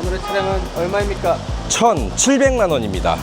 오늘의 차량은 얼마입니까? 1,700만 원입니다.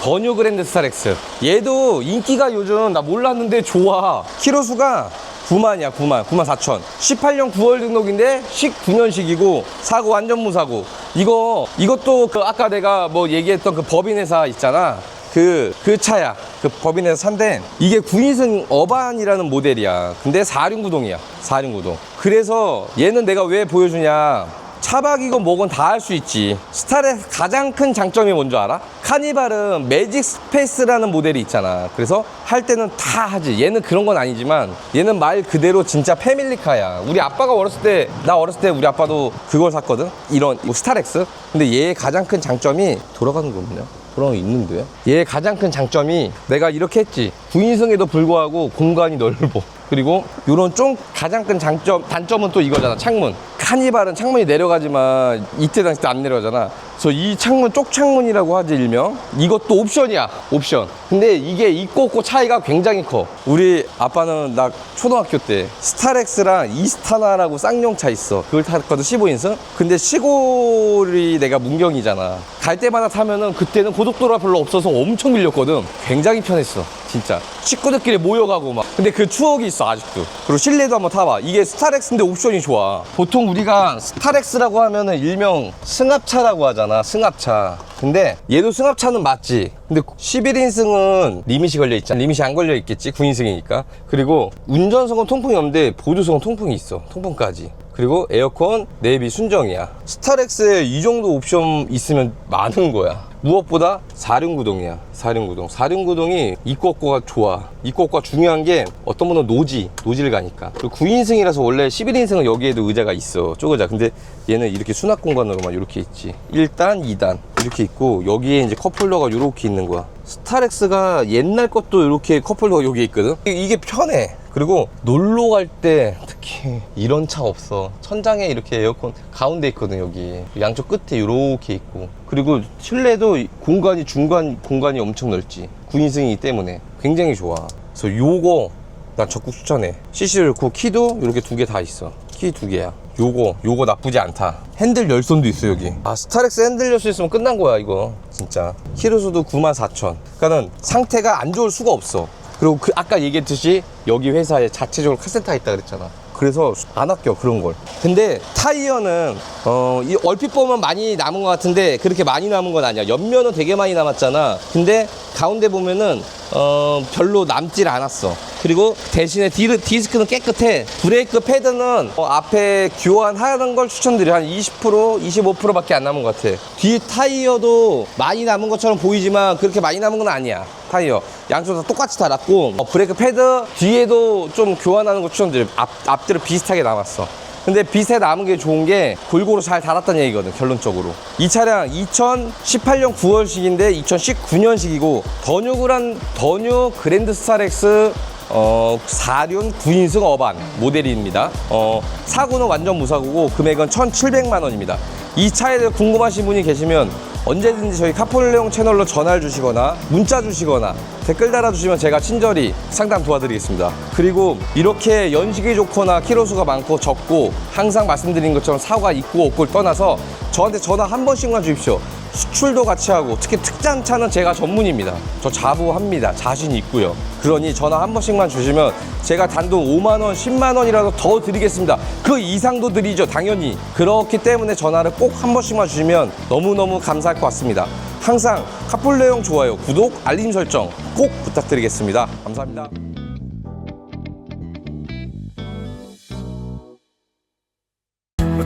버뉴 그랜드 스타렉스. 얘도 인기가 요즘 나 몰랐는데 좋아. 키로수가 9만이야, 9만. 9만 4천. 18년 9월 등록인데 19년식이고 사고 완전 무사고. 이거 이것도 그 아까 내가 뭐 얘기했던 그 법인 회사 있잖아. 그, 그 차야. 그 법인에서 산데, 이게 9인승 어반이라는 모델이야. 근데 4륜구동이야. 4륜구동. 그래서 얘는 내가 왜 보여주냐. 차박이건 뭐건 다 할 수 있지. 스타의 가장 큰 장점이 뭔지 알아? 카니발은 매직 스페이스라는 모델이 있잖아. 그래서 할 때는 다 하지. 얘는 그런 건 아니지만 얘는 말 그대로 진짜 패밀리카야. 우리 아빠가 어렸을 때, 나 어렸을 때 우리 아빠도 그걸 샀거든? 이런 뭐 스타렉스. 근데 얘의 가장 큰 장점이 돌아가는 거 없냐? 그런 거 있는데? 얘의 가장 큰 장점이 내가 이렇게 했지. 9인승에도 불구하고 공간이 넓어. 그리고 이런 좀 가장 큰 장점, 단점은 또 이거잖아. 창문. 카니발은 창문이 내려가지만 이때 당시 때 안 내려가잖아. 그래서 이 창문 쪽 창문이라고 하지 일명. 이것도 옵션이야. 옵션. 근데 이게 있고 없고 차이가 굉장히 커. 우리 아빠는 나 초등학교 때 스타렉스랑 이스타나라고 쌍용차 있어. 그걸 탔거든 15인승. 근데 시골이 내가 문경이잖아. 갈 때마다 타면은 그때는 고속도로가 별로 없어서 엄청 밀렸거든. 굉장히 편했어. 진짜. 식구들끼리 모여가고 막. 근데 그 추억이 있어, 아직도. 그리고 실내도 한번 타봐. 이게 스타렉스인데 옵션이 좋아. 보통 우리가 스타렉스라고 하면은 일명 승합차라고 하잖아. 승합차. 근데 얘도 승합차는 맞지. 근데 11인승은 리밋이 걸려 있잖아. 리밋이 안 걸려 있겠지. 9인승이니까. 그리고 운전석은 통풍이 없는데 보조석은 통풍이 있어. 통풍까지. 그리고 에어컨, 내비 순정이야. 스타렉스에 이 정도 옵션 있으면 많은 거야. 무엇보다 4륜구동이야. 4륜구동. 4륜구동이 입고 없고가 좋아. 없고가 중요한 게 어떤 분은 노지, 노지를 가니까. 그리고 9인승이라서 원래 11인승은 여기에도 의자가 있어. 쪼그자. 근데 얘는 이렇게 수납 공간으로만 이렇게 있지. 1단, 2단 이렇게 있고 여기에 이제 컵홀더가 이렇게 있는 거야. 스타렉스가 옛날 것도 이렇게 컵홀더가 여기 있거든. 이게 편해. 그리고 놀러 갈 때 특히 이런 차 없어. 천장에 이렇게 에어컨 가운데 있거든 여기. 양쪽 끝에 이렇게 있고. 그리고 실내도 공간이 중간 공간이 엄청 넓지. 9인승이기 때문에 굉장히 좋아. 그래서 요거 난 적극 추천해. CC를 그 키도 이렇게 두 개 다 있어. 키 두 개야. 요거 요거 나쁘지 않다. 핸들 열선도 있어 여기. 아 스타렉스 핸들 열선 있으면 끝난 거야 이거 진짜. 키로수도 94,000. 그러니까는 상태가 안 좋을 수가 없어. 그리고 그 아까 얘기했듯이 여기 회사에 자체적으로 카센터가 있다 그랬잖아. 그래서 안 아껴 그런 걸. 근데 타이어는 어, 이 얼핏 보면 많이 남은 것 같은데 그렇게 많이 남은 건 아니야. 옆면은 되게 많이 남았잖아. 근데 가운데 보면은 어, 별로 남질 않았어. 그리고 대신에 디, 디스크는 깨끗해. 브레이크 패드는 어, 앞에 교환하는 걸 추천드려. 한 20%, 25%밖에 안 남은 것 같아. 뒤 타이어도 많이 남은 것처럼 보이지만 그렇게 많이 남은 건 아니야. 타이어. 양쪽 다 똑같이 달았고 어, 브레이크 패드 뒤에도 좀 교환하는 거 추천드려. 앞, 앞뒤로 비슷하게 남았어. 근데 비슷하게 남은 게 좋은 게 골고루 잘 달았다는 얘기거든 결론적으로 이 차량 2018년 9월식인데 2019년식이고 더뉴그란 더뉴 그랜드 스타렉스 어, 4륜 9인승 어반 모델입니다. 어, 사고는 완전 무사고고 금액은 1,700만 원입니다. 이 차에 대해 궁금하신 분이 계시면 언제든지 저희 카폴레옹 채널로 전화를 주시거나 문자 주시거나 댓글 달아주시면 제가 친절히 상담 도와드리겠습니다. 그리고 이렇게 연식이 좋거나 키로수가 많고 적고 항상 말씀드린 것처럼 사고가 있고 없고를 떠나서 저한테 전화 한 번씩만 주십시오. 수출도 같이 하고 특히 특장차는 제가 전문입니다. 저 자부합니다. 자신 있고요. 그러니 전화 한 번씩만 주시면 제가 단돈 5만 원, 10만 원이라도 더 드리겠습니다. 그 이상도 드리죠, 당연히. 그렇기 때문에 전화를 꼭 한 번씩만 주시면 너무너무 감사할 것 같습니다. 항상 카폴레용 좋아요, 구독, 알림 설정 꼭 부탁드리겠습니다. 감사합니다.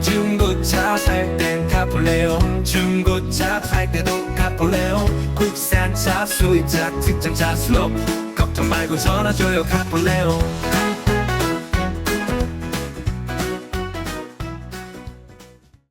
중고차 살 땐 카폴레온 중고차 살 때도 카폴레온 국산차 수입차 특장차 수업 걱정 말고 전화 줘요 카폴레온